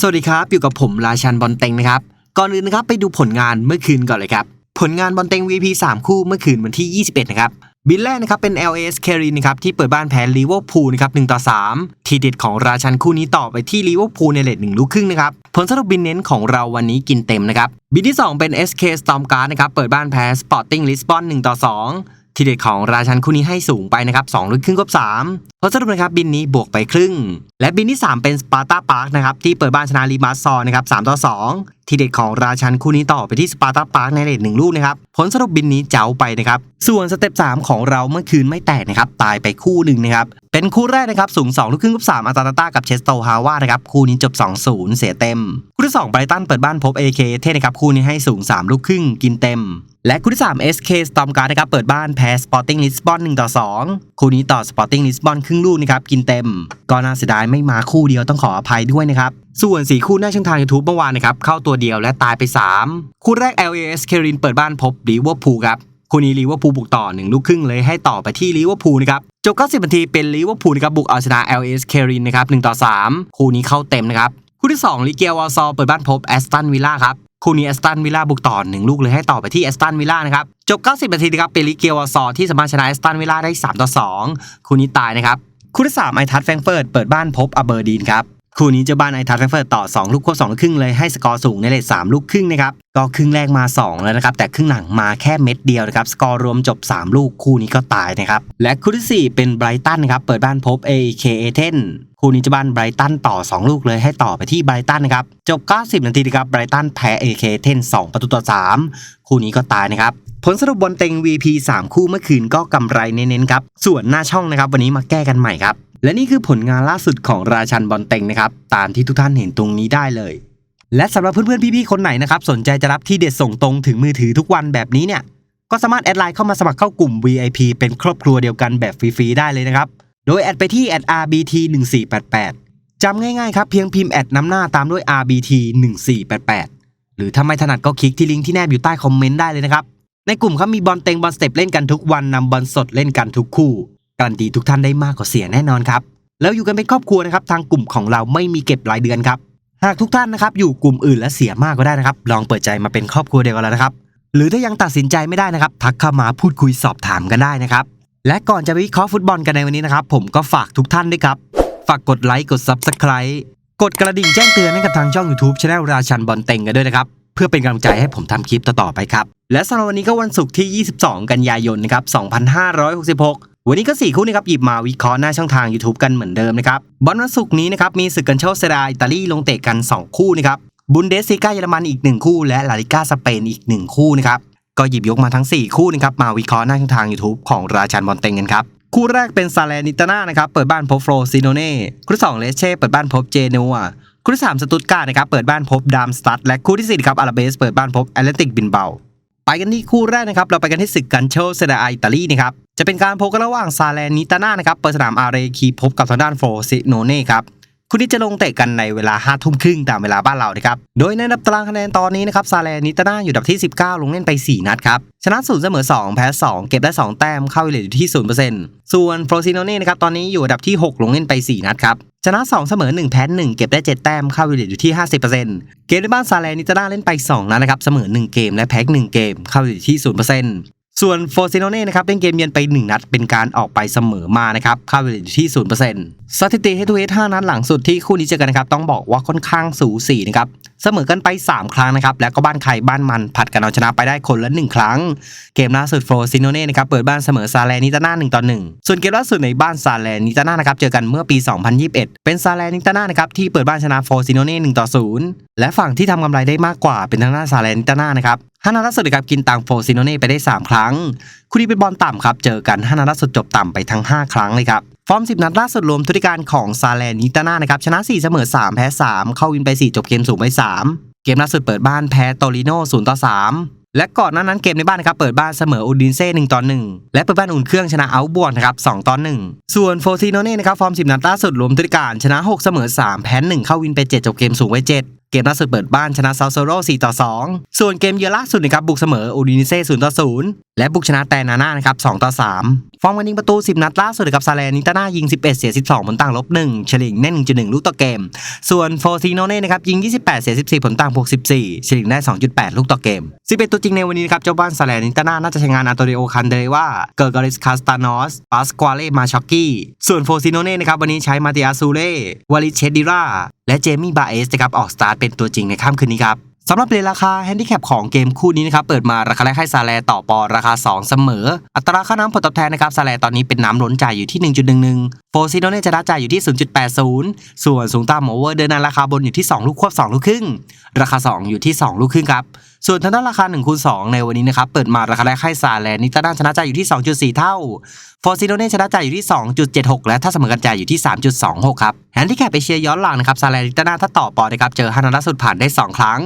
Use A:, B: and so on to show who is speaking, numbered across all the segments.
A: สวัสดีครับ อยู่กับผมราชันบอลเต็งนะครับ ก่อนอื่นนะครับไปดูผลงานเมื่อคืนก่อนเลยครับ ผลงานบอลเต็ง VP 3 คู่เมื่อคืนวันที่ 21 นะครับ บินแรกนะครับเป็น LAS c a r i n นะครับที่เปิดบ้านแพ้ลิเวอร์พูลนะครับ1ต่อ3 ทีเด็ดของราชันคู่นี้ต่อไปที่ลิเวอร์พูลในเลทหนึ่งลูกครึ่งนะครับ ผลสรุปบินเน้นของเราวันนี้กินเต็มนะครับ บินที่ 2 เป็น SK Storm Guard นะครับเปิดบ้านแพ้ Sporting Lisbon 1ต่อ2 ทีเด็ดของราชันคู่นี้ให้สูงไปนะครับ2ลูกครึ่งกับ3ผลสรุปนะครับบินนี้บวกไปครึ่ง และบินที่ 3 เป็นสปาร์ตาพาร์คนะครับที่เปิดบ้านชนะลีมาซอร์นะครับ3ต่อ2 ทีเด็ดของราชันคู่นี้ต่อไปที่สปาร์ตาพาร์คในเลทหนึ่งลูกนะครับผลสรุปบินนี้เจ๋าไปนะครับส่วนสเต็ป3ของเราเมื่อคืนไม่แตกนะครับตายไปคู่หนึ่งนะครับเป็นคู่แรกนะครับสูง2ลูกครึ่งกับ3อาตาตาต้ากับเชสโตฮาวานะครับคู่นี้จบ 2-0 เสียเต็ม คู่ที่2ไบรตันเปิดบ้านพบ AK เท่นะครับคู่นี้ให้สูง 3 ลูกครึ่งกินเต็ม และคู่ที่ 3 SK Storm Guard นะครับเปิดบ้านแพ้ Sporting Lisbon 1ต่อ2 คู่นี้ต่อ Sporting Lisbon ครึ่งลูกนะครับกินเต็ม ก็น่าเสียดายไม่มาคู่เดียวต้องขออภัยด้วยนะครับ ส่วน 4 คู่หน้าช่องทาง YouTube เมื่อวานนะครับเข้าตัวเดียวและตายไป 3 คู่แรก LAS k e r i n เปิดบ้านพบลิเวอร์พูลครับคู่นี้ลิเวอร์พูลบุกต่อ 1 ลูกครึ่งเลยให้ต่อไปที่ลิเวอร์พูลนะครับจบ90นาทีเป็นลิเวอร์พูลนะครับบุกเอาชนะ LAS k e r i n นะครับ1ต่อ3 คู่นี้เข้าเต็มนะครับคู่ที่2ลิเกียววอลซอเปิดบ้านพบแอสตันวิลล่าครับ คู่นี้แอสตันวิลล่าบุกต่อ1ลูกเลยให้ต่อไปที่แอสตันวิลล่านะครับ จบ 90 นาทีนะครับเป็นลิเกียววอลซอที่สามารถชนะแอสตันวิลล่าได้ 3 ต่อ 2 คู่นี้ตายนะครับคู่ที่3ไอทัตแฟรงเฟิร์ตเปิดบ้านพบอเบอร์ดีนครับคู่นี้เจ้าบ้านไอทัตแฟรงเฟิร์ตต่อ 2 ลูกควบ2ลูกครึ่งเลยให้สกอร์สูงในเลท3ลูกครึ่งนะครับก็ครึ่งแรกมา 2 แล้วนะครับ แต่ครึ่งหลังมาแค่เม็ดเดียวนะครับ สกอร์รวมจบ 3 ลูกคู่นี้ก็ตายนะครับ และคู่ที่ 4 เป็นไบรตันนะครับ เปิดบ้านพบ AEK a t h e n คู่นี้จ้าบ้านไบรตันต่อ 2 ลูกเลยให้ต่อไปที่ไบรตันนะครับ จบ 90 นาทีนะครับไบรตันแพ้ AEK a t h e n 2ประตูต่อ 3 คู่นี้ก็ตายนะครับผลสรุปบอลเต็ง VP 3 คู่เมื่อคืนก็กำไรเน้นๆครับ ส่วนหน้าช่องนะครับ วันนี้มาแก้กันใหม่ครับ และนี่คือผลงานล่าสุดของราชันบอลเต็งนะครับ ตามที่ทุกท่านเห็นตรงนี้ได้เลย และสำหรับเพื่อนๆพี่ๆคนไหนนะครับ สนใจจะรับที่เด็ดส่งตรงถึงมือถือทุกวันแบบนี้เนี่ย ก็สามารถแอดไลน์เข้ามาสมัครเข้ากลุ่ม VIP เป็นครอบครัวเดียวกันแบบฟรีๆได้เลยนะครับ โดยแอดไปที่แอด @RBT 1488จำง่ายๆครับเพียงพิมพ์แอดนำหน้าตามด้วย RBT 1488หรือถ้าไม่ถนัดก็คลิกที่ลิงก์ที่แนบอยู่ใต้คอมเมนต์ได้เลยนะครับ ในกลุ่มเขามีบอลเต็งบอลสเต็ปเล่นกันทุกวันนำบอลสดเล่นกันทุกคู่การันตีทุกท่านได้มากกว่าเสียแน่นอนครับแล้วอยู่กันเป็นครอบครัวนะครับทางกลุ่มของเราไม่มีเก็บรายเดือนครับหากทุกท่านนะครับอยู่กลุ่มอื่นและเสียมากก็ได้นะครับลองเปิดใจมาเป็นครอบครัวเดียวกันแล้วนะครับ หรือถ้ายังตัดสินใจไม่ได้นะครับ ทักเข้ามาพูดคุยสอบถามกันได้นะครับ และก่อนจะไปวิเคราะห์ฟุตบอลกันในวันนี้นะครับ ผมก็ฝากทุกท่านด้วยครับ ฝากกดไลค์กด Subscribe กดกระดิ่งแจ้งเตือนให้กับทางช่อง YouTube Channel ราชันบอลเต็งกันด้วยนะครับ เพื่อเป็นกำลังใจให้ผมทำคลิปต่อๆไปครับ และสำหรับวันนี้ก็วันศุกร์ที่ 22 กันยายนนะครับ 2566 วันนี้ก็ 4 คู่นะครับหยิบมาวิเคราะห์หน้าช่องทาง YouTube กันเหมือนเดิมนะครับบอลวันศุกร์นี้นะครับมีศึกกันโชเซราอิตาลีลงเตะกัน 2 คู่นะครับบุนเดสซิก้าเยอรมันอีก 1 คู่ และลาลิก้าสเปนอีก 1 คู่นะครับ ก็หยิบยกมาทั้ง 4 คู่นะครับมาวิเคราะห์หน้าช่องทาง YouTube ของราชันบอลเต็งกันครับ คู่แรกเป็นซาเลนิตาน่านะครับเปิดบ้านพบโฟรซิโนเน่คู่ที่สองเลเช่เปิดบ้านพบเจนัวคู่ที่สามสตุตการ์นะครับเปิดบ้านพบดามสตัดและคู่ที่สี่ครับอาราเบสเปิดบ้านพบแอตเลติกบินเบาไปกันที่คู่แรกนะครับ เราไปกันที่ศึกกันโชเซเดอาอิตาลีนะครับ จะเป็นการพบกันระหว่างซาเลนิตาน่านะครับ เปิดสนามอาเรคีพบกับทางด้านโฟซิโนเน่ครับ คู่นี้จะลงเตะกันในเวลา5ทุ่มครึ่งตามเวลาบ้านเรานะครับ โดยในดับตารางคะแนนตอนนี้นะครับซาเลนิตานาอยู่ดับที่ 19 ลงเล่นไป 4 นัดครับ ชนะ0เสมอ 2 แพ้ 2 เก็บได้ 2 แต้มเข้าวิเลตอยู่ที่ 0%ส่วนโฟซิโนเน่นะครับตอนนี้อยู่ดับที่ 6 ลงเล่นไป 4 นัดครับชนะ 2 เสมอ 1 แพ้ 1 เก็บได้ 7 แต้มเข้าวิเลตอยู่ที่ 50%เกมในบ้านซาเลนิตานาเล่นไป 2 นัดนะครับ เสมอ 1 เกมและแพ้1เกมเข้าวิเลตที่ 0% ส่วนโฟซิโนเน่นะครับเล่นเกมเยือนไป 1 นัด เป็นการออกไปเสมอมานะครับเข้าวิเลตอยู่ที่ 0%สถิติเฮดทูเฮด5นัดหลังสุดที่คู่นี้เจอกันนะครับต้องบอกว่าค่อนข้างสูสีนะครับ เสมอกันไป 3 ครั้งนะครับ แล้วก็บ้านใครบ้านมันผัดกันเอาชนะไปได้คนละ 1 ครั้ง เกมล่าสุดโฟซินโนเน่นะครับเปิดบ้านเสมอซาแลนิตาน่า1ต่อ1ส่วนเกมล่าสุดในบ้านซาแลนิตาน่านะครับเจอกันเมื่อปี 2021 เป็นซาแลนิตาน่านะครับที่เปิดบ้านชนะโฟซินโนเน่1ต่อ0และฝั่งที่ทำกำไรได้มากกว่าเป็นทางด้านซาแลนิตาน่านะครับห้านัดล่าสุดนะครับกินตังโฟซิโนเน่ไปได้ 3 ครั้ง คู่นี้เป็นบอลต่ำครับ เจอกันห้านัดล่าสุดจบต่ำไปทั้ง 5 ครั้งเลยครับ ฟอร์ม 10 นัดล่าสุดรวมทุติการของซาแลนิตาน่านะครับชนะ 4 เสมอ 3 แพ้ 3 เข้าวินไป 4 จบเกมสูงไป 3 เกมล่าสุดเปิดบ้านแพ้โตริโน0ต่อ 3 และก่อนหน้านั้นเกมในบ้านนะครับเปิดบ้านเสมออูดินเซ่1ต่อ 1 และเปิดบ้านอุ่นเครื่องชนะเอาบวกนะครับ2ต่อ 1 ส่วนโฟซิโนเน่นะครับฟอร์ม 10 นัดล่าสุดรวมทุติการชนะ 6 เสมอ 3 แพ้ 1 เข้าวินไป 7 จบเกมสูงไป 7เกมล่าสุดเปิดบ้านชนะซาโซโร่4ต่อ 2 ส่วนเกมเยือนล่าสุดนะครับบุกเสมออูดินเซ่0ต่อ 0 และบุกชนะแต่นาน่านะครับ2ต่อ3 ฟอร์มการยิงประตู 10 นัดล่าสุดกับซาเลนิตาน่ายิง 11 เสีย 12 ผลต่างลบ 1 เฉลี่ยแน่1.1 ลูกต่อเกม ส่วนโฟซิโนเน่นะครับยิง 28 เสีย 14 ผลต่างบวก 14 เฉลี่ยได้ 2.8 ลูกต่อเกม 11 ตัวจริงในวันนี้นะครับเจ้าบ้านซาเลนิตาน่าน่าจะใช้งานอันโตเรโอคันเดเรว่าเกิร์กอริสคาสตานอสปาสควาเลมาช็อกกี้ ส่วนโฟซิโนเน่นะครับวันนี้ใช้มาติอาซูเล่วาลิเชดิราและเจมี่บาเอสนะครับออกสตาร์ทเป็นตัวจริงในค่ำคืนนี้ครับ สำหรับเลราคาแฮนดิแคปของเกมคู่นี้นะครับเปิดมาราคาแรกให้ซาแลต่อปอราคา 2 เสมอ อัตราค่าน้ำผลตอบแทนนะครับซาแลตอนนี้เป็นน้ำล้นจ่ายอยู่ที่ 1.11 โฟซิโนเนจะได้จ่ายอยู่ที่ 0.80 ส่วนสูงตามโมเวอร์เดินในราคาบนอยู่ที่ 2 ลูกควบ 2 ลูกครึ่ง ราคา 2 อยู่ที่ 2 ลูกครึ่งครับ ส่วนทางด้านราคา1คูณ2ในวันนี้นะครับเปิดมาราคาแรกให้ซาแลนิตาด้านชนะใจอยู่ที่ 2.4 เท่าฟอร์ซิโนเน่ชนะใจอยู่ที่ 2.76 และถ้าเสมอกันใจอยู่ที่ 3.26 ครับแฮนดิแคปไปเชียร์ย้อนหลังนะครับซาแลนิตาด้าถ้าต่อปอนะครับเจอฮานาดัสสุดผ่านได้ 2 ครั้ง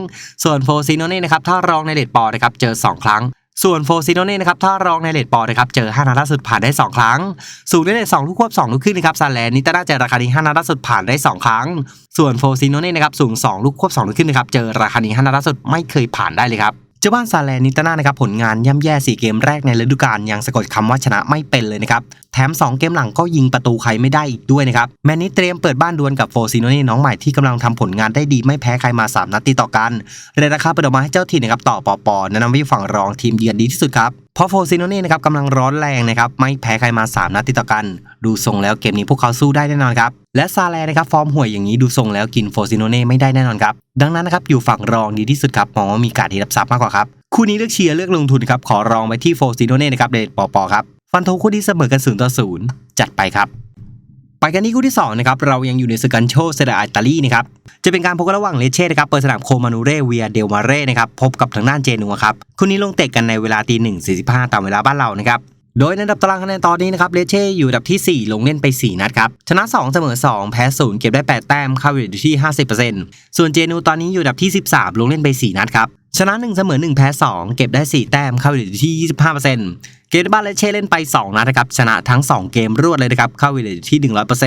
A: ส่วนโฟซิโนเน่นะครับถ้ารองในเลดปอนะครับเจอ 2 ครั้ง ส่วนโฟซิโนเน่นะครับถ้ารองในเลดปอนะครับเจอฮานาดัสสุดผ่านได้ 2 ครั้ง สูงในเลด2ลูกควบ2ลูกครึ่งนะครับซาแลนนิตาน่าเจอราคานี้ฮานาดัสสุดผ่านได้ 2 ครั้ง ส่วนโฟซิโนเน่นะครับสูง 2 ลูกควบ2ลูกครึ่งนะครับเจอราคานี้ฮานาดัสสุดไม่เคยผ่านได้เลยครับ เจ้าบ้านซาแลนิตนานะครับผลงานย่ำแย่4เกมแรกในฤดูกาลยังสะกดคำว่าชนะไม่เป็นเลยนะครับแถม 2 เกมหลังก็ยิงประตูใครไม่ได้อีกด้วยนะครับแมนนี้เตรียมเปิดบ้านดวลกับโฟซิโนเน่น้องใหม่ที่กำลังทำผลงานได้ดีไม่แพ้ใครมา 3 นัดติดต่อกันเรทราคาเปิดออกมาให้เจ้าถิ่นนะครับต่อปอปอแนะนำว่าอยู่ฝั่งรองทีมเยือนดีที่สุดครับเพราะโฟซิโนเน่นะครับกำลังร้อนแรงนะครับไม่แพ้ใครมา 3 นัดติดต่อกัน ดูทรงแล้วเกมนี้พวกเขาสู้ได้แน่นอนครับ และซาแลนะครับฟอร์มห่วยอย่างนี้ดูทรงแล้วกินโฟซิโนเน่ไม่ได้แน่นอนครับ ดังนั้นนะครับอยู่ฝั่งรองดีที่สุดครับมองว่ามีการดีรับทรัพย์มากกว่าครับ คู่นี้เลือกเชียร์เลือกลงทุนครับขอรองไปที่โฟซิโนเน่นะครับเดทปอปอครับฟันธงคู่ที่เสมอกัน0ต่อ0จัดไปครับไปกันที่คู่ที่2นะครับเรายังอยู่ในศึกกันโชเซเดอาอิตาลีนะครับจะเป็นการพบกันระหว่างเลเช่นะครับเปิดสนามโคมานูเรเวียเดลมาเร่นะครับพบกับทางด้านเจนัวครับคู่นี้ลงเตะกันในเวลาตีหนึ่งสี่สิบห้าตามเวลาบ้านเรานะครับ โดยในอันดับตารางคะแนนตอนนี้นะครับเลเช่อยู่อันดับที่ 4 ลงเล่นไป 4 นัดครับชนะ 2 เสมอ 2 แพ้0เก็บได้ 8 แต้มเข้าอยู่ที่ 50%ส่วนเจนูตอนนี้อยู่อันดับที่ 13 ลงเล่นไป 4 นัดครับ ชนะ1เสมอ1แพ้ 2 เก็บได้ 4 แต้มเข้าอยู่ที่ 25%เกมในบ้านเละเช่เล่นไป 2นัดนะครับชนะทั้ง 2 เกมรวดเลยนะครับเข้าอยู่ที่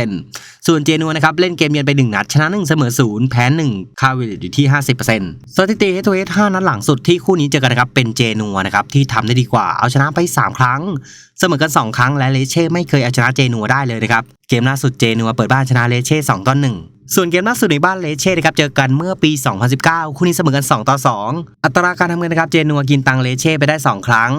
A: 100%ส่วนเจนัวนะครับเล่นเกมเยือนไป 1 นัด ชนะ 1 เสมอ 0 แพ้ 1 เข้าอยู่ที่ 50%สถิติเฮทเฮด5นัดหลังสุดที่คู่นี้เจอกันนะครับเป็นเจนัวนะครับที่ทำได้ดีกว่าเอาชนะไป 3 ครั้ง เสมอกัน 2 ครั้งและเลเช่ไม่เคยเอาชนะเจนัวได้เลยนะครับเกมล่าสุดเจนัวเปิดบ้านชนะเลเช่2ต่อ1 ส่วนเกมล่าสุดในบ้านเลเช่นะครับเจอกันเมื่อปี 2019 คู่นี้เสมอกัน 2 ต่อ 2 อัตราการทำเงินนะครับเจนัวกินตังเลเช่ไปได้ 2 ครั้ง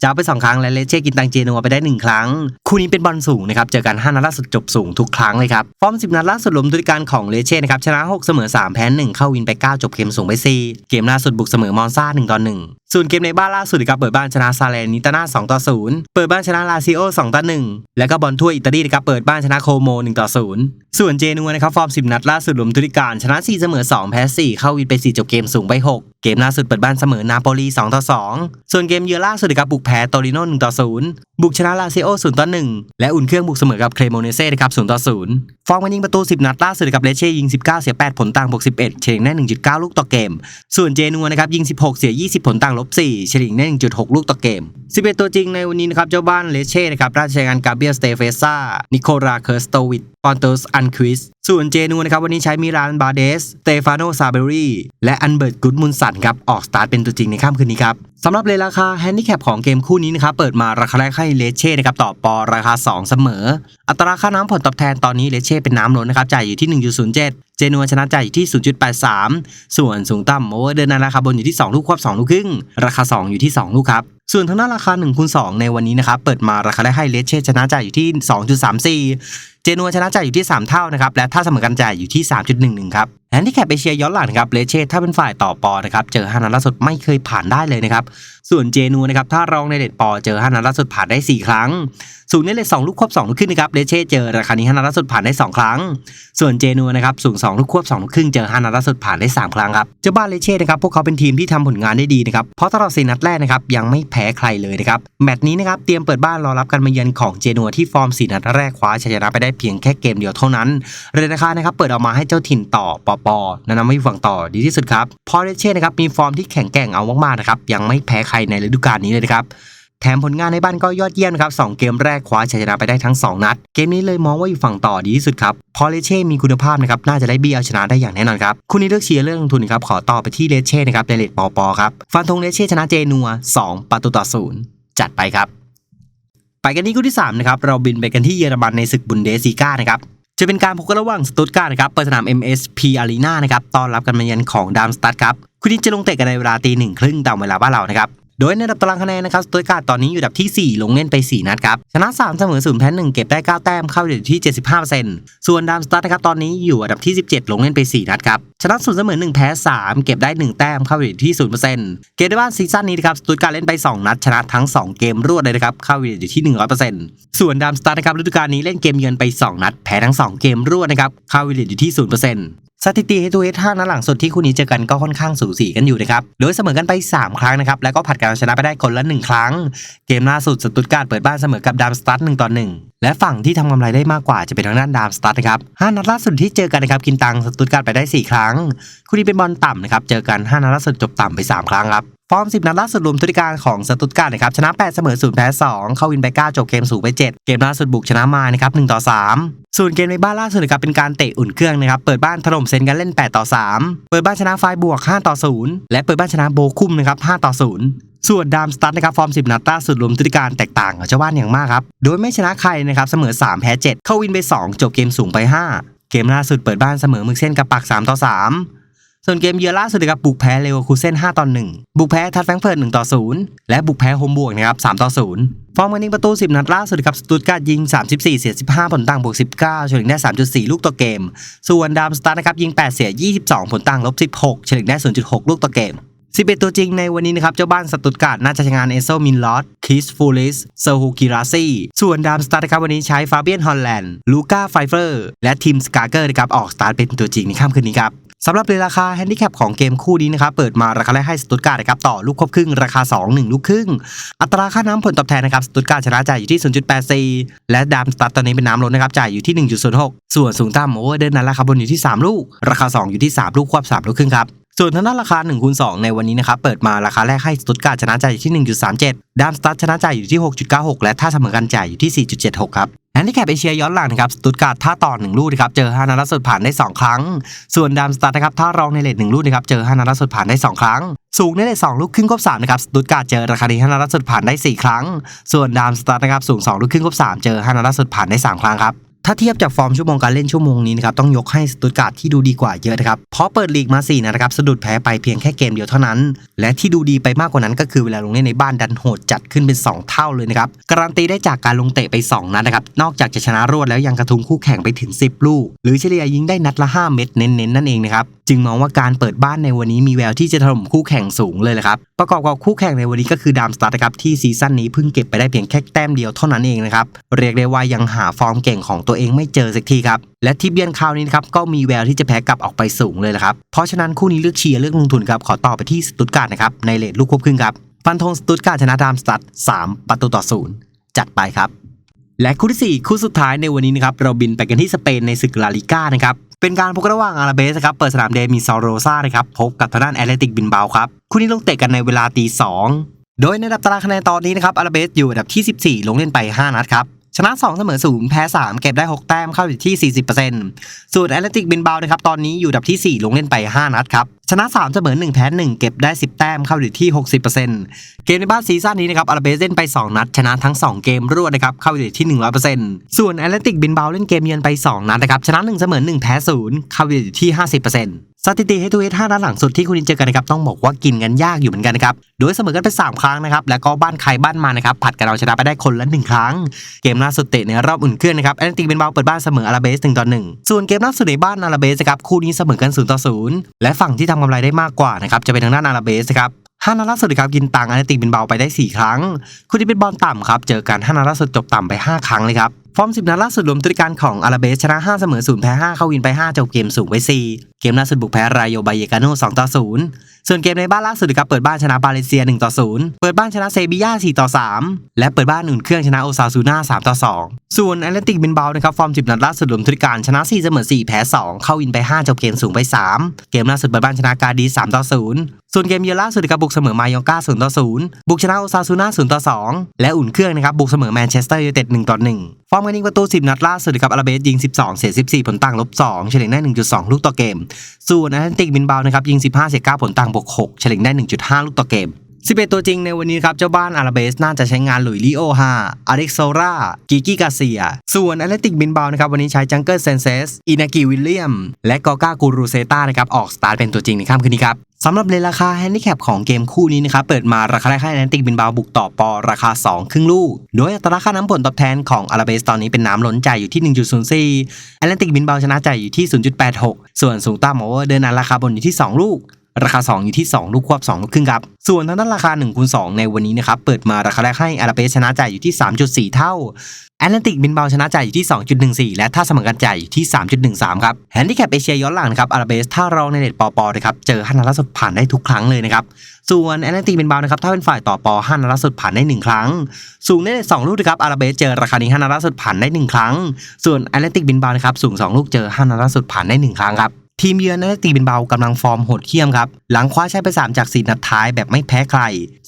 A: จะเอาไป 2 ครั้งและเลเช่กินตังเจนัวไปได้ 1 ครั้ง คู่นี้เป็นบอลสูงนะครับ เจอกัน 5 นัดล่าสุดจบสูงทุกครั้งเลยครับ ฟอร์ม 10 นัดล่าสุดรวมด้วยกันของเลเช่นะครับ ชนะ 6 เสมอ 3 แพ้ 1 เข้าวินไป 9 จบเกมสูงไป 4 เกมล่าสุดบุกเสมอมอนซ่า1ต่อ1 ส่วนเกมในบ้านล่าสุดครับเปิดบ้านชนะซาเลนิตาน่า2ต่อ0เปิดบ้านชนะลาซิโอ2ต่อ1แล้วก็บอลทั่วอิตาลีนะครับเปิดบ้านชนะโคโม1ต่อ0ส่วนเจนัวนะครับฟอร์ม 10 นัดล่าสุดรวมทุกการชนะ 4 เสมอ 2 แพ้ 4 เข้าวินไป 4 จบเกมสูงไป 6 เกมล่าสุดเปิดบ้านเสมอนาโปลี2ต่อ2ส่วนเกมเยือนล่าสุดครับบุกแพ้โตริโน่1ต่อ0บุกชนะลาซิโอ0ต่อ1และอุ่นเครื่องบุกเสมอกับเครโมเนเซ่นะครับ0ต่อ0ฟอร์มการยิงประตู 10 นัดล่าสุดกับเลเช่ยิง 19 เสีย 8 ผลต่างบวก11เฉลี่ยได้ 1.9 ลูกต่อเกม ส่วนเจนัวนะครับยิง 16 เสีย 20 ผลต่างลบ4เฉลี่ยได้1.6 ลูกต่อเกม 11 ตัวจริงในวันนี้นะครับ เจ้าบ้านเลเช่นะครับ ราชการกาเบียสเตเฟซ่า นิโคลาเคอร์สโตวิดปอนเตอร์สอันควิส ส่วนเจนัวนะครับ วันนี้ใช้มิรานบาเดสสเตฟานโนซาเบรีและอันเบิร์ตกุดมุนสันครับ ออกสตาร์ทเป็นตัวจริงในค่ำคืนนี้ครับสำหรับเลยราคาแฮนดิแคปของเกมคู่นี้นะครับ เปิดมาราคาแรกให้เลเช่นะครับต่อปอราคา 2 เสมอ อัตราค่าน้ำผลตอบแทนตอนนี้เลเช่เป็นน้ำล้นนะครับจ่ายอยู่ที่ 1.07 เจนัวชนะใจอยู่ที่ 0.83 ส่วนสูงต่ำโอเวอร์เดินในราคาบนอยู่ที่ 2 ลูกควบ 2 ลูกครึ่ง ราคา 2 อยู่ที่ 2 ลูกครับส่วนทางด้านราคา1คูณ2ในวันนี้นะครับเปิดมาราคาได้ให้เลเช่ชนะจ่ายอยู่ที่ 2.34 เจนัวชนะจ่ายอยู่ที่ 3 เท่านะครับและถ้าเสมอกันจ่ายอยู่ที่ 3.11 ครับ แอนที่แคปไปเชียร์ย้อนหลังนะครับเลเช่ถ้าเป็นฝ่ายต่อปอนะครับเจอฮานัดล่าสุดไม่เคยผ่านได้เลยนะครับส่วนเจนัวนะครับถ้ารองในเด็ดปอเจอฮานัดล่าสุดผ่านได้ 4 ครั้งสูงในเลท2ลูกควบ2ลูกครึ่งนะครับเลเช่เจอราคานี้ฮานัดล่าสุดผ่านได้ 2 ครั้ง ส่วนเจนัวนะครับสูง2ลูกควบ2ลูกครึ่งเจอฮานัดล่าสุดผ่านได้ 3 ครั้งครับเจ้าบ้านเลเช่นะครับพวกเขาเป็นทีมที่ทำผลงานได้ดีนะครับเพราะตลอดสี่นัดแรกนะครับยังไม่แพ้ใครเลยนะครับแมตช์นี้นะครับเตรียมเปิดบ้านรอรับการมาเยือนของเจนัวที่ฟอร์มสี่นัดแรกคว้าชัยชนะไปได้เพียงแค่เกมเดียวเท่านั้นเรทราคานะครับเปิดออกมาให้เจ้าถิ่นต่อปอปอแนะนำให้ฝั่งต่อดีที่สุดครับพราะเลเช่นะครับมีฟอร์มที่แข็งแกร่งเอามากๆนะครับยังไม่แพ้ใครในฤดูกาลนี้เลยนะครับแถมผลงานในบ้านก็ยอดเยี่ยมนะครับ2เกมแรกคว้าชัยชนะไปได้ทั้ง 2 นัด เกมนี้เลยมองว่าอยู่ฝั่งต่อดีที่สุดครับพราะเลเช่มีคุณภาพนะครับ น่าจะได้เบี้ยเอาชนะได้อย่างแน่นอนครับ คุณนี้เลือกเชียร์เรื่องลงทุนครับ ขอต่อไปที่เลเช่นะครับในเลทปอปอครับฟันธงเลเช่ชนะเจนัว 2 ประตูต่อศูนย์จัดไปครับ ไปกันที่คู่ที่3นะครับ เราบินไปกันที่เยอรมันในศึกบุนเดสซีกานะครับ จะเป็นการพบกันระหว่างสตุตการ์ดนะครับเปิดสนาม MSP Arena นะครับต้อนรับกันมาเยือนของดามสตัดครับคู่นี้จะลงเตะกันในเวลาตีหนึ่งครึ่งตามเวลาบ้านเรานะครับ โดยในระดับตารางคะแนนนะครับสตุตการ์ดตอนนี้อยู่อันดับที่ 4 ลงเล่นไป 4 นัดครับ ชนะ 3 เสมอ0แพ้1เก็บได้ 9 แต้มเข้าอยู่ที่ 75%ส่วนดามสตัดนะครับตอนนี้อยู่อันดับที่ 17 ลงเล่นไป 4 นัดครับ ชนะ0เสมอ1แพ้ 3 เก็บได้ 1 แต้มเข้าอยู่ที่ 0%เกมในบ้านซีซั่นนี้นะครับสตุตการ์ดเล่นไป 2 นัดชนะทั้ง 2 เกมรวดเลยนะครับเข้าอยู่ที่ 100%ส่วนดามสตัดนะครับฤดูกาลนี้เล่นเกมเยือนไป 2 นัดแพ้ทั้ง 2 เกมรวดนะครับเข้าอยู่ที่ 0% สถิติเฮตูเฮดห้านัดหลังสุดที่คู่นี้เจอกันก็ค่อนข้างสูสีกันอยู่นะครับ โดยเสมอกันไป 3 ครั้งนะครับ แล้วก็ผัดกันชนะไปได้คนละ 1 ครั้ง เกมล่าสุดสตุตการ์ดเปิดบ้านเสมอกับดามสตัดหนึ่งต่อหนึ่งและฝั่งที่ทำกำไรได้มากกว่าจะเป็นทางด้านดามสตัดนะครับห้านัดล่าสุดที่เจอกันนะครับกินตังสตุตการ์ดไปได้ 4 ครั้ง คู่นี้เป็นบอลต่ำนะครับเจอกัน5นัดล่าสุดจบต่ำไป 3 ครั้งครับ ฟอร์ม 10 นัดล่าสุดรวมทุกการของสตุตการ์นะครับชนะ 8 เสมอ 0 แพ้ 2 เข้าวินไป 9 จบเกมสูงไป 7 เกมล่าสุดบุกชนะมานะครับ1ต่อ 3 ส่วนเกมในบ้านล่าสุดนะครับเป็นการเตะอุ่นเครื่องนะครับเปิดบ้านถล่มเซนกันเล่น 8 ต่อ 3 เปิดบ้านชนะไฟบวก 5 ต่อ 0 และเปิดบ้านชนะโบคุมนะครับ5ต่อ 0ส่วนดามสตัดนะครับฟอร์ม 10 นัดล่าสุดรวมทุกการแตกต่างกับเจ้าบ้านอย่างมากครับ โดยไม่ชนะใครนะครับเสมอ 3 แพ้ 7 เข้าวินไป 2 จบเกมสูงไป 5 เกมล่าสุดเปิดบ้านเสมอมึกเส้นกับปัก 3 ต่อ 3 ส่วนเกมเยือนล่าสุดครับบุกแพ้เลวคูเซน5ต่อ1บุกแพ้ทัตแฟงเฟิร์ต1ต่อ0และบุกแพ้โฮมบวกนะครับ3ต่อ0ฟอร์มการยิงประตู 10 นัดล่าสุดครับสตูดการ์ดยิง 34 เสีย 15 ผลต่างบวก 19 เฉลี่ยได้ 3.4 ลูกต่อเกม ส่วนดามสตาร์นะครับยิง 8 เสีย 22 ผลต่างลบ 16 เฉลี่ยได้ 0.6 ลูกต่อเกม11 ตัวจริงในวันนี้นะครับ เจ้าบ้านสตุตการ์ดน่าจะใช้งานเอโซมินลอสคิสฟูลิสเซอร์ฮูกิราซีส่วนดามสตาร์นะครับวันนี้ใช้ฟาเบียนฮอลแลนด์ลูก้าไฟเฟอร์และทีมสกาเกอร์นะครับออกสตาร์ทเป็นตัวจริงในค่ำคืนนี้ครับ สำหรับในราคาแฮนดิแคปของเกมคู่นี้นะครับเปิดมาราคาแรกให้สตุตการ์ดนะครับต่อลูกควบครึ่งราคา 2 1 ลูกครึ่ง อัตราค่าน้ำผลตอบแทนนะครับสตุตการ์ดชนะจ่ายอยู่ที่ 0.84 และดามสตัดตอนนี้เป็นน้ำล้นะครับจ่ายอยู่ที่ 1.06 ส่วนสูงต่ำโอเวอร์เดินนั้นราคาบนอยู่ที่ 3 ลูก ราคา 2 อยู่ที่ 3 ลูกควบ 3 ลูกครึ่งครับส่วนทางด้านราคา1คูณ2ในวันนี้นะครับเปิดมาราคาแรกให้สตุตการ์ดชนะจ่ายอยู่ที่ 1.37 ดามสตัดชนะจ่ายอยู่ที่ 6.96 และถ้าเสมอกันจ่ายอยู่ที่ 4.76 ครับ นดิแคปเอเชียย้อนหลังนะครับสตุตการ์ดท่าต่อ1ลูกนะครับเจอ5นัดล่าสุดผ่านได้ 2 ครั้ง ส่วนดามสตาร์นะครับท่ารองในเลท1ลูกนะครับเจอ5นัดล่าสุดผ่านได้ 2 ครั้ง สูงในเลท2ลูกครึ่งครบ3นะครับสตุตการ์ดเจอราคานี้5นัดล่าสุดผ่านได้ 4 ครั้ง ส่วนดามสตาร์นะครับสูง2ลูกครึ่งครบ3เจอ5นัดล่าสุดผ่านได้ 3 ครั้งครับ ถ้าเทียบจากฟอร์มชั่วโมงการเล่นชั่วโมงนี้นะครับต้องยกให้สตุตการ์ดที่ดูดีกว่าเยอะนะครับเพราะเปิดลีกมา4นัดนะครับสะดุดแพ้ไปเพียงแค่เกมเดียวเท่านั้น และที่ดูดีไปมากกว่านั้นก็คือเวลาลงเล่นในบ้านดันโหดจัดขึ้นเป็น 2 เท่าเลยนะครับการันตีได้จากการลงเตะไป 2 นัดนะครับนอกจากจะชนะรวดแล้วยังกระทุงคู่แข่งไปถึง 10 ลูก หรือเฉลี่ยยิงได้นัดละ 5 เม็ดเน้นๆนั่นเองนะครับจึงมองว่าการเปิดบ้านในวันนี้มีแววที่จะถล่มคู่แข่งสูงเลยแหละครับประกอบกับคู่แข่งในวันนี้ก็คือดามสตาร์นะครับที่ซีซั่นนี้เพิ่งเก็บไปได้เพียงแค่แต้มเดียวเท่านั้นเองนะครับเรียกได้ว่ายังหาฟอร์มเก่งของตัวเองไม่เจอสักทีครับ และที่เบียนคราวนี้นะครับก็มีแววที่จะแพ้กลับออกไปสูงเลยละครับ เพราะฉะนั้นคู่นี้เลือกเชียร์เลือกลงทุนครับขอต่อไปที่สตุตการ์ดนะครับในเลทลูกควบครึ่งครับฟันธงสตุตการ์ดชนะดามสตัด3ประตูต่อศูนย์จัดไปครับและคู่ที่ 4 คู่สุดท้ายในวันนี้นะครับเราบินไปกันที่สเปนในศึกลาลิก้านะครับเป็นการพบกันระหว่างอาราเบสครับเปิดสนามเดมีซอโรซานะครับพบกับทางด้านแอตเลติกบินเบาครับคู่นี้ลงเตะกันในเวลาตีสองโดยในอันดับตารางคะแนนตอนนี้นะครับอาราเบสอยู่อันดับที่ 14 ลงเล่นไป 5 นัดครับ ชนะ2เสมอ0แพ้ 3 เก็บได้ 6 แต้มเข้าอยู่ที่ 40%ส่วนแอตเลติกบินเบานะครับตอนนี้อยู่ดับที่ 4 ลงเล่นไป 5 นัดครับ ชนะ 3 เสมอ 1 แพ้ 1 เก็บได้ 10 แต้มเข้าอยู่ที่ 60%เกมในบ้านซีซั่นนี้นะครับอาราเบสเล่นไป 2 นัด ชนะทั้ง 2 เกมรวดนะครับเข้าอยู่ที่ 100%ส่วนแอตเลติกบินเบาเล่นเกมเยือนไป 2 นัดนะครับชนะ 1 เสมอ 1 แพ้ 0 เข้าอยู่ที่ 50%สถิติให้ตัวเอทห้านัดหลังสุดที่คุณนินเจอกันนะครับต้องบอกว่ากินกันยากอยู่เหมือนกันนะครับโดยเสมอกันไป 3 ครั้งนะครับแล้วก็บ้านใครบ้านมันะครับผัดกันเอาชนะไปได้คนละ 1 ครั้ง เกมล่าสุดเตะในรอบอุ่นเครื่องนะครับแอตเลติกเบินเบาเปิดบ้านเสมออาราเบส1ต่อ1ส่วนเกมล่าสุดในบ้านอาราเบสครับคู่นี้เสมอกัน0ต่อ0และฝั่งที่ทำกำไรได้มากกว่านะครับจะเป็นทางด้านอาราเบสครับห้านัดล่าสุดครับกินตังอาเลติกบินเบาไปได้ 4 ครั้ง คุณที่เป็นบอลต่ำครับเจอกันห้านัดล่าสุดจบต่ำไป 5 ครั้งเลยครับฟอร์ม 10 นัดล่าสุดรวมตัวการของอาราเบสชนะ 5 เสมอ 0 แพ้ 5 เข้าวินไป 5 จบเกมสูงไป 4 เกมล่าสุดบุกแพ้รายโยไบเยกาโน่2ต่อ 0 ส่วนเกมในบ้านล่าสุดครับเปิดบ้านชนะบาเลเซีย1ต่อ0เปิดบ้านชนะเซบียา4ต่อ3และเปิดบ้านอุ่นเครื่องชนะโอซาซูน่า3ต่อ2ส่วนแอตเลติกบินเบานะครับฟอร์ม10นัดล่าสุดรวมทุกการชนะ4เสมอ4แพ้2เข้าอินไป 5 จบเกมสูงไป 3 เกมล่าสุดเปิดบ้านชนะกาดี3ต่อ0 ส่วนเกมเยือนล่าสุดครับบุกเสมอมายองกา0ต่อ0บุกชนะโอซาซูน่า0ต่อ2และอุ่นเครื่องนะครับบุกเสมอแมนเชสเตอร์ยูไนเต็ด1ต่อ1ฟอร์มการยิงประตู 10 นัดล่าสุดครับอาราเบสยิง 12 เสีย 14 ผลต่างลบ2เฉลี่ยได้ 1.2 ลูกต่อเกม ส่วนแอตแลติกบินบาวนะครับยิง 15 เสีย 9 ผลต่างบวก6เฉลี่ยได้ 1.5 ลูกต่อเกม 11 ตัวจริงในวันนี้ครับ เจ้าบ้านอาราเบสน่าจะใช้งานหลุยลิโอฮาอเล็กโซรากิกิกาเซีย ส่วนแอตเลติกบินบานะครับ วันนี้ใช้จังเกิลเซนเซส อินากิวิลเลียม และกอกากูรูเซตานะครับ ออกสตาร์ทเป็นตัวจริงในค่ำคืนนี้ครับสำหรับในราคาแฮนดิแคปของเกมคู่นี้นะครับ เปิดมาราคาแรกให้แอตติกบินบาบุกต่อปอราคา 2 ครึ่งลูก โดยอัตราค่าน้ำผลตอบแทนของอาราเบสตอนนี้เป็นน้ำล้นใจอยู่ที่ 1.04แอตเลติกบินบาชนะใจอยู่ที่ 0.86 ส่วนสูงต่ำโอเวอร์เดินอันราคาบนอยู่ที่ 2 ลูก ราคา 2 อยู่ที่ 2 ลูกควบ2ลูกครึ่งครับ ส่วนทางด้านราคา1คูณ2ในวันนี้นะครับ เปิดมาราคาแรกให้อาราเบสชนะจ่ายอยู่ที่ 3.4 เท่าแอตแลนติกบินเบาชนะจ่ายอยู่ที่ 2.14 และถ้าสมอกันจ่ายอยู่ที่ 3.13 ครับแฮนดิแคปเอเชียย้อนหลังนะครับอาราเบสถ้ารองในเน็ตปอปอนะครับเจอห้านัดล่าสุดผ่านได้ทุกครั้งเลยนะครับส่วนแอตแลนติกบินเบานะครับถ้าเป็นฝ่ายต่อปอห้านัดล่าสุดผ่านได้หนึ่งครั้ง สูงได้สองลูกนะครับอาราเบสเจอราคานี้ห้านัดล่าสุดผ่านได้หนึ่งครั้ง ส่วนแอตแลนติกบินเบานะครับสูงสองลูกเจอห้านัดล่าสุดผ่านได้หนึ่งครั้งครับ ทีมเยือนนักตีเป็นเบากำลังฟอร์มโหดเหี้ยมครับ หลังคว้าชัยไป 3 จาก 4 นัดท้ายแบบไม่แพ้ใคร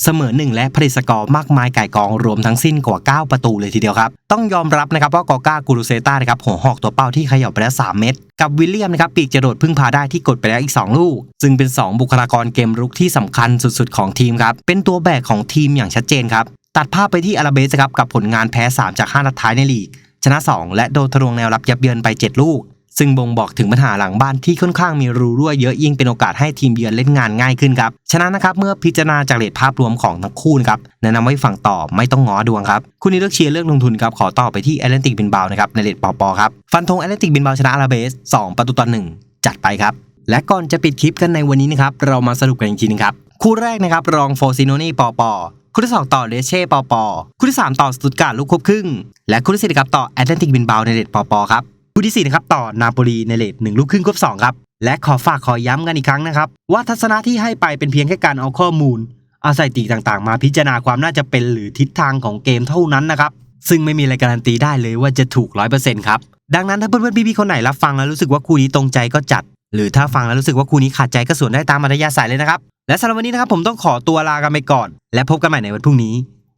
A: เสมอ 1 และผลิตสกอร์มากมายไก่กองรวมทั้งสิ้นกว่า 9 ประตูเลยทีเดียวครับ ต้องยอมรับนะครับว่ากอก้ากูรูเซต้านะครับหัวหอกตัวเป้าที่เขย่าไปแล้ว 3 เม็ดกับวิลเลียมนะครับปีกจรดพึ่งพาได้ที่กดไปแล้วอีก 2 ลูก ซึ่งเป็น 2 บุคลากรเกมรุกที่สำคัญสุดๆ ของทีมครับเป็นตัวแบกของทีมอย่างชัดเจนครับตัดภาพไปที่อาราเบสครับกับผลงานแพ้ 3 จาก 5 นัดท้ายในลีกชนะ 2 และโดนทะลวงแนวรับยับเยินไป 7 ลูก ซึ่งบ่งบอกถึงปัญหาหลังบ้านที่ค่อนข้างมีรูรั่วเยอะยิ่งเป็นโอกาสให้ทีมเยือนเล่นงานง่ายขึ้นครับฉะนั้นนะครับเมื่อพิจารณาจากเลทภาพรวมของทั้งคู่นะครับแนะนำให้ฝั่งต่อไม่ต้องง้อดวงครับคุณนี้เลือกเชียร์เลือกลงทุนครับขอต่อไปที่แอตแลนติกบินบาวนะครับในเลทปอปอครับฟันธงแอตแลนติกบินบาวชนะอาราเบส 2 ประตูต่อหนึ่งจัดไปครับและก่อนจะปิดคลิปกันในวันนี้นะครับเรามาสรุปกันอีกทีนึงครับคู่แรกนะครับรองโฟซิโนนี่ปอปอคู่ที่สองต่อเลเช่ปอปอคู่ที่สามต่อสตุตการ์ดลูกควบครึ่ง และคู่ที่สี่ครับต่อแอตแลนติกบินบาวในเลทปอปอครับคู่ ที่สี่นะครับ ต่อนาโปลีในเลทหนึ่งลูกครึ่งควบสองครับ และขอฝากขอย้ำกันอีกครั้งนะครับ ว่าทัศนะที่ให้ไปเป็นเพียงแค่การเอาข้อมูล อาศัยติต่างๆ มาพิจารณาความน่าจะเป็นหรือทิศทางของเกมเท่านั้นนะครับซึ่งไม่มีอะไรการันตีได้เลยว่าจะถูกร้อยเปอร์เซ็นต์ครับ ดังนั้นถ้าเพื่อนๆพี่ๆคนไหนรับฟังแล้วรู้สึกว่าคู่นี้ตรงใจก็จัด หรือถ้าฟังแล้วรู้สึกว่าคู่นี้ขาดใจก็สวนได้ตามอัธยาศัยเลยนะครับ และสำหรับวันนี้นะครับผมต้องขอตัวลากันไปก่อน และพบกันใหม่ในวันพรุ่งนี้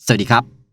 A: สวัสดีครับ